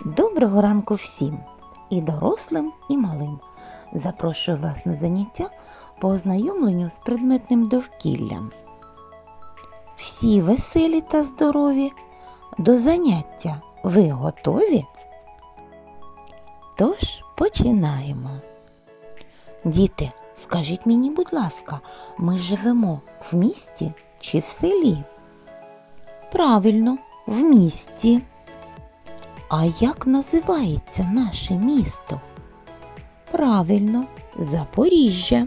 Доброго ранку всім, і дорослим, і малим. Запрошую вас на заняття по ознайомленню з предметним довкіллям. Всі веселі та здорові. До заняття ви готові? Тож починаємо. Діти, скажіть мені, будь ласка, ми живемо в місті чи в селі? Правильно, в місті. А як називається наше місто? Правильно, Запоріжжя.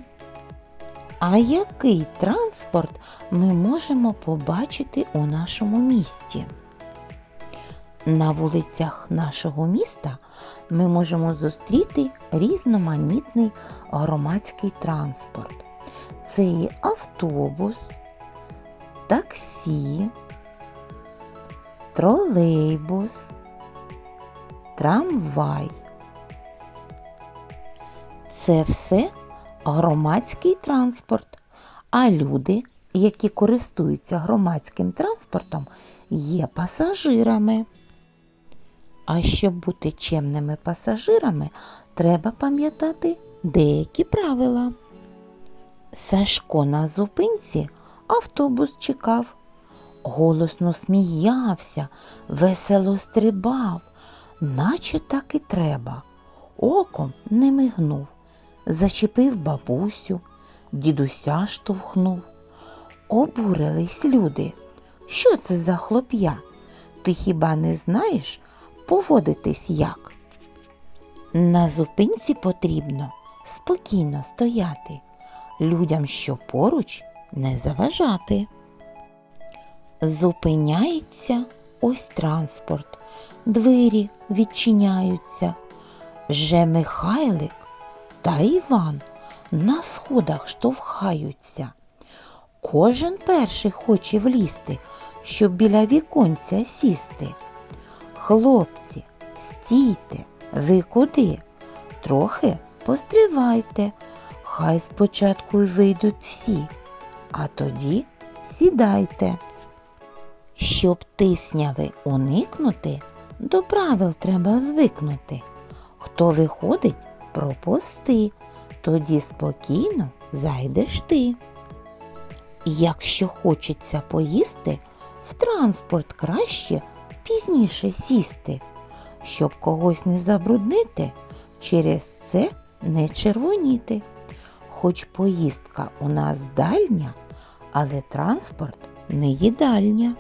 А який транспорт ми можемо побачити у нашому місті? На вулицях нашого міста ми можемо зустріти різноманітний громадський транспорт. Це і автобус, таксі, тролейбус, трамвай. Це все громадський транспорт, а люди, які користуються громадським транспортом, є пасажирами. А щоб бути чемними пасажирами, треба пам'ятати деякі правила. Сашко на зупинці автобус чекав, голосно сміявся, весело стрибав, наче так і треба. Оком не мигнув, зачепив бабусю, дідуся штовхнув. Обурились люди. Що це за хлоп'я? Ти хіба не знаєш поводитись як? На зупинці потрібно спокійно стояти, людям, що поруч, не заважати. Зупиняється ось транспорт, двері відчиняються. Вже Михайлик та Іван на сходах штовхаються. Кожен перший хоче влізти, щоб біля віконця сісти. Хлопці, стійте, ви куди? Трохи постривайте, хай спочатку й вийдуть всі, а тоді сідайте. Щоб тисняви уникнути, до правил треба звикнути. Хто виходить, пропусти, тоді спокійно зайдеш ти. Якщо хочеться поїсти, в транспорт краще пізніше сісти, щоб когось не забруднити, через це не червоніти. Хоч поїздка у нас дальня, але транспорт не їдальня.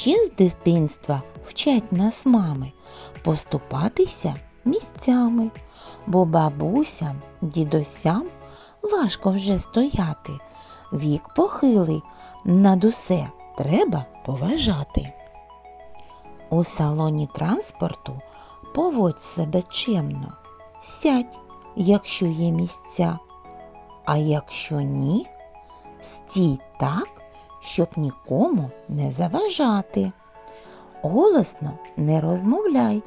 Ще з дитинства вчать нас мами поступатися місцями, бо бабусям, дідусям важко вже стояти. Вік похилий, над усе треба поважати. У салоні транспорту поводь себе чемно, сядь, якщо є місця, а якщо ні, стій так, щоб нікому не заважати. Голосно не розмовляй,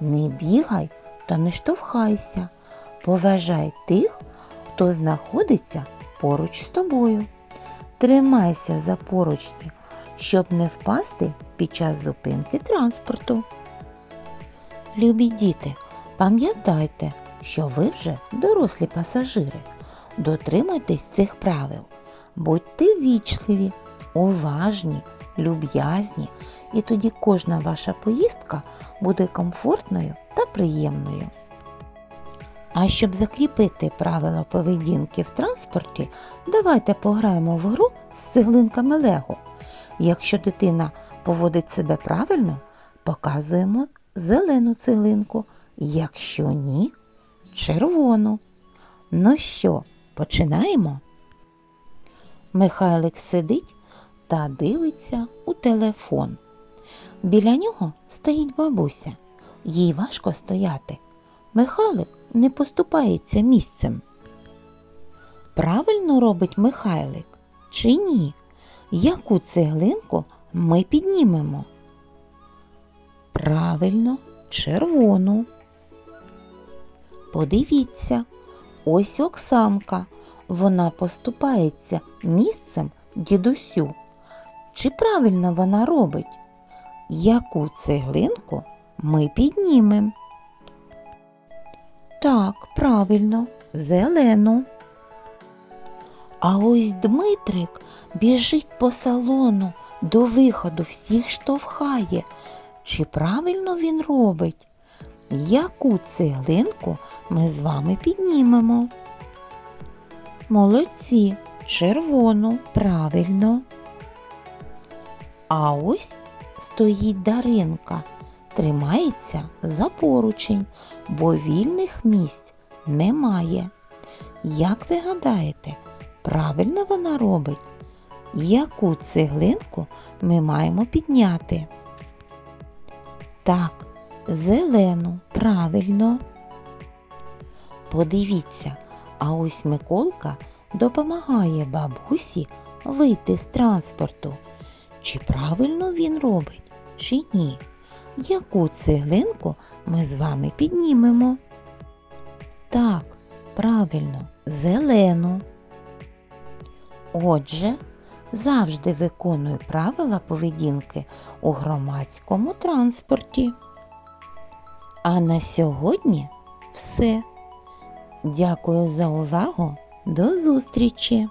не бігай та не штовхайся. Поважай тих, хто знаходиться поруч з тобою. Тримайся за поручні, щоб не впасти під час зупинки транспорту. Любі діти, пам'ятайте, що ви вже дорослі пасажири. Дотримуйтесь цих правил. Будьте вічливі, уважні, люб'язні, і тоді кожна ваша поїздка буде комфортною та приємною. А щоб закріпити правила поведінки в транспорті, давайте пограємо в гру з цеглинками Лего. Якщо дитина поводить себе правильно, показуємо зелену цеглинку, якщо ні, червону. Ну що, починаємо? Михайлик сидить та дивиться у телефон. Біля нього стоїть бабуся. Їй важко стояти. Михайлик не поступається місцем. Правильно робить Михайлик чи ні? Яку цеглинку ми піднімемо? Правильно, червону. Подивіться, ось Оксанка. Вона поступається місцем дідусю. Чи правильно вона робить? Яку цеглинку ми піднімемо? Так, правильно, зелену. А ось Дмитрик біжить по салону, до виходу всіх штовхає. Чи правильно він робить? Яку цеглинку ми з вами піднімемо? Молодці, червону, правильно. А ось стоїть Даринка, тримається за поручень, бо вільних місць немає. Як ви гадаєте, правильно вона робить? Яку цеглинку ми маємо підняти? Так, зелену, правильно. Подивіться, а ось Миколка допомагає бабусі вийти з транспорту. Чи правильно він робить, чи ні? Яку цеглинку ми з вами піднімемо? Так, правильно, зелену. Отже, завжди виконую правила поведінки у громадському транспорті. А на сьогодні все. Дякую за увагу. До зустрічі!